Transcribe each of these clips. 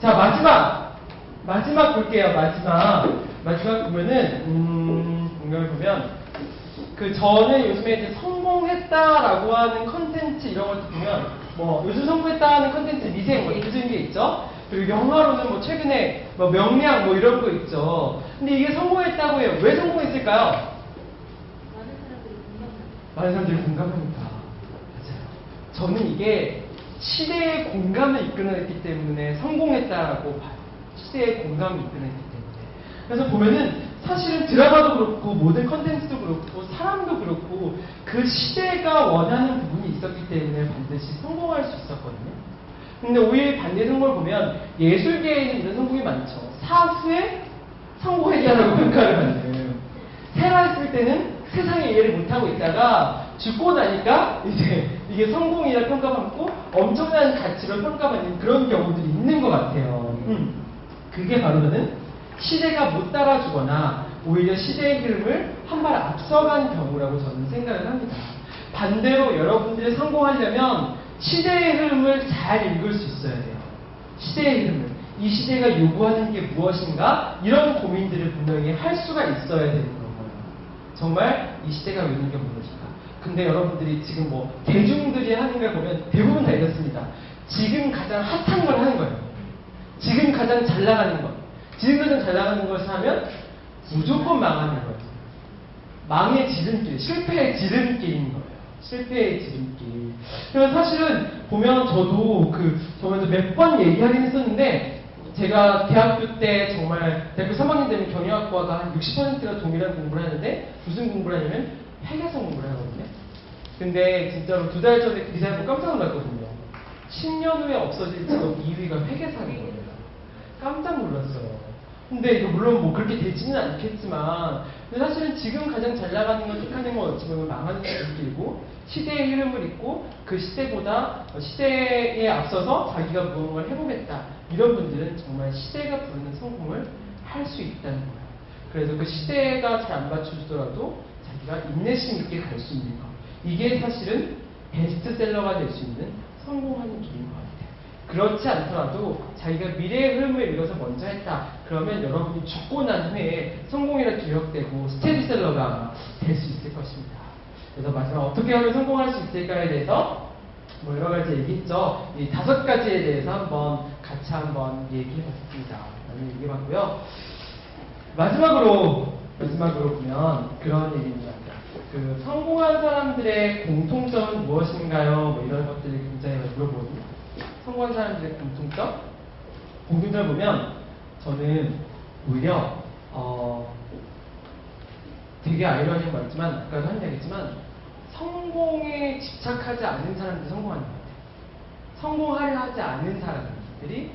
자, 마지막! 마지막 볼게요, 마지막. 마지막 보면은, 음, 공경을 보면, 그 저는 요즘에 이제 성공했다라고 하는 컨텐츠 이런 것도 보면, 뭐, 요즘 성공했다 하는 컨텐츠 미생 뭐 잊은 게 있죠? 그리고 영화로는 뭐 최근에 뭐 명량 뭐 이런 거 있죠. 근데 이게 성공했다고 해요. 왜 성공했을까요? 많은 사람들이 공감합니다. 많은 사람들이 공감합니다. 맞아요. 저는 이게 시대의 공감을 이끌어냈기 때문에 성공했다라고 봐요. 시대의 공감을 이끌어냈기 때문에. 그래서 보면은 사실은 드라마도 그렇고 모든 컨텐츠도 그렇고 사람도 그렇고 그 시대가 원하는 부분이 있었기 때문에 반드시 성공할 수 있었거든요. 근데 오히려 반대 성공을 보면 예술계에는 이런 성공이 많죠. 사후에 성공했다라고 평가를 받는. 살아있을 때는 세상에 이해를 못하고 있다가 죽고 나니까 이제 이게 성공이라 평가받고 엄청난 가치로 평가받는 그런 경우들이 있는 것 같아요. 음. 그게 바로는 시대가 못 따라주거나 오히려 시대의 흐름을 한 발 앞서간 경우라고 저는 생각을 합니다. 반대로 여러분들이 성공하려면 시대의 흐름을 잘 읽을 수 있어야 돼요. 시대의 흐름을. 이 시대가 요구하는 게 무엇인가? 이런 고민들을 분명히 할 수가 있어야 거예요. 정말 이 시대가 요구하는 게 무엇인가? 근데 여러분들이 지금 뭐 대중들이 하는 걸 보면 대부분 다 이렇습니다. 지금 가장 핫한 걸 하는 거예요. 지금 가장 잘 나가는 것. 지금 가장 잘 나가는 것을 하면 무조건 망하는 거예요. 망의 지름길, 실패의 지름길인 거예요. 실패의 지름길. 그래서 사실은 보면 저도 그, 저번에 몇번 얘기하긴 했었는데, 제가 대학교 때 정말 대학교 3학년 되면 경영학과가 한 60%가 동일한 공부를 하는데, 무슨 공부를 하냐면 회계사 공부를 하거든요. 근데 진짜로 두 달 전에 그 기사를 보고 깜짝 놀랐거든요. 10년 후에 없어질 직업 2위가 회계사인 거예요. 깜짝 놀랐어요. 근데 이거 물론 뭐 그렇게 되지는 않겠지만 근데 사실은 지금 가장 잘 나가는 건 택하는 건 어찌 보면 망하는 길이고 시대의 흐름을 읽고 그 시대보다 시대에 앞서서 자기가 무언가를 해보겠다 이런 분들은 정말 시대가 부르는 성공을 할 수 있다는 거예요. 그래서 그 시대가 잘안 맞춰주더라도 자기가 인내심 있게 갈 수 있는 것 이게 사실은 베스트셀러가 될 수 있는 성공하는 길인 것 같아요. 그렇지 않더라도 자기가 미래의 흐름을 읽어서 먼저 했다. 그러면 여러분이 죽고 난 후에 성공이라 기억되고 스테디셀러가 될 수 있을 것입니다. 그래서 마지막 어떻게 하면 성공할 수 있을까에 대해서 뭐 여러 가지 얘기했죠. 이 다섯 가지에 대해서 한번 같이 한번 얘기해 봤습니다. 많이 얘기해 봤고요. 마지막으로 마지막으로 보면 그런 얘기입니다. 그 성공한 사람들의 공통점은 무엇인가요? 뭐 이런 것들이 굉장히 많이 물어보거든요. 성공한 사람들의 공통점? 공통점을 보면 저는 오히려 어 되게 아이러니한 말이지만 아까도 한 얘기지만 성공에 집착하지 않은 사람들이 성공하는 것 같아요. 성공하려 하지 않은 사람들이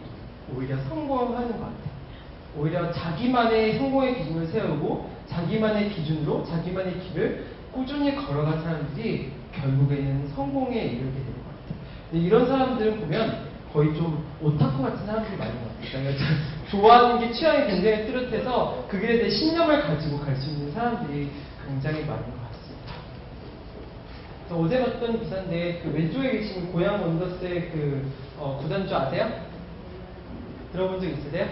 오히려 성공하는 것 같아요. 오히려 자기만의 성공의 기준을 세우고 자기만의 기준으로 자기만의 길을 꾸준히 걸어간 사람들이 결국에는 성공에 이르게 되는 것 같아요. 이런 사람들은 보면 거의 좀 오타쿠 같은 사람들이 많은 것 같아요. 그러니까 좋아하는 게 취향이 굉장히 뚜렷해서 그 길에 대해 신념을 가지고 갈 수 있는 사람들이 굉장히 많은 것 같습니다. 그래서 어제 봤던 기사인데 그 왼쪽에 계신 고향 원더스의 그 어, 구단주 아세요? 들어본 적 있으세요?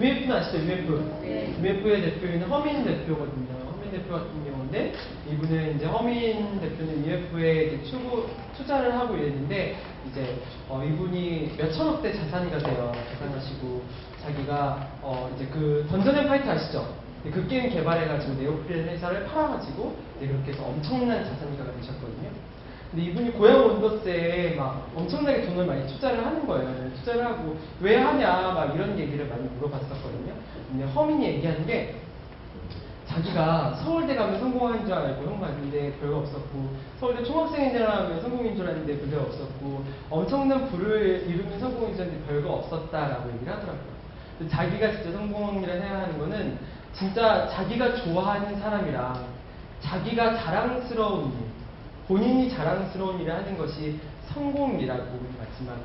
UMF는 아시죠? UMF. 네. UMF의 대표인 허민 대표거든요. 허민 대표 같은 경우인데 이분은 이제 허민 대표는 UMF에 이제 추구, 투자를 하고 이랬는데 이제 어, 이분이 몇 천억대 자산이가 돼요. 자산하시고 자기가 어, 이제 그 던전 앤 파이트 아시죠? 그 게임 개발해가지고 네오프릴 회사를 팔아가지고 이제 그렇게 해서 엄청난 자산가가 되셨거든요. 근데 이분이 고향 원더스에 막 엄청나게 돈을 많이 투자를 하는 거예요. 투자를 하고 왜 하냐 막 이런 얘기를 많이 물어봤었거든요. 근데 허민이 얘기하는 게 자기가 서울대 가면 성공하는 줄 알고 형 갔는데 별거 없었고 서울대 총학생회라면 성공인 줄 알았는데 별거 없었고 엄청난 부를 이루면 성공인 줄 알았는데 별거 없었다라고 얘기를 하더라고요. 자기가 진짜 성공이라 생각하는 거는 진짜 자기가 좋아하는 사람이랑 자기가 자랑스러운 일, 본인이 자랑스러운 일을 하는 것이 성공이라고 마지막에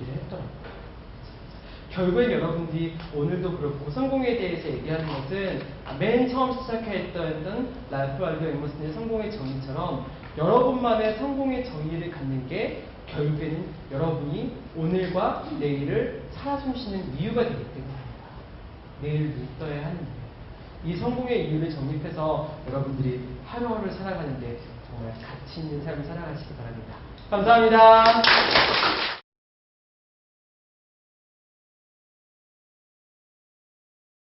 얘기를 했더라고요. 결국엔 여러분들이 오늘도 그렇고 성공에 대해서 얘기하는 것은 맨 처음 시작했던 라이프 알리오 에머슨의 성공의 정의처럼 여러분만의 성공의 정의를 갖는 게 결국에는 여러분이 오늘과 내일을 살아 숨쉬는 이유가 되기 때문입니다. 내일 눈 떠야 하는데 이 성공의 이유를 정립해서 여러분들이 하루하루 살아가는데 정말 가치 있는 삶을 살아가시기 바랍니다. 감사합니다.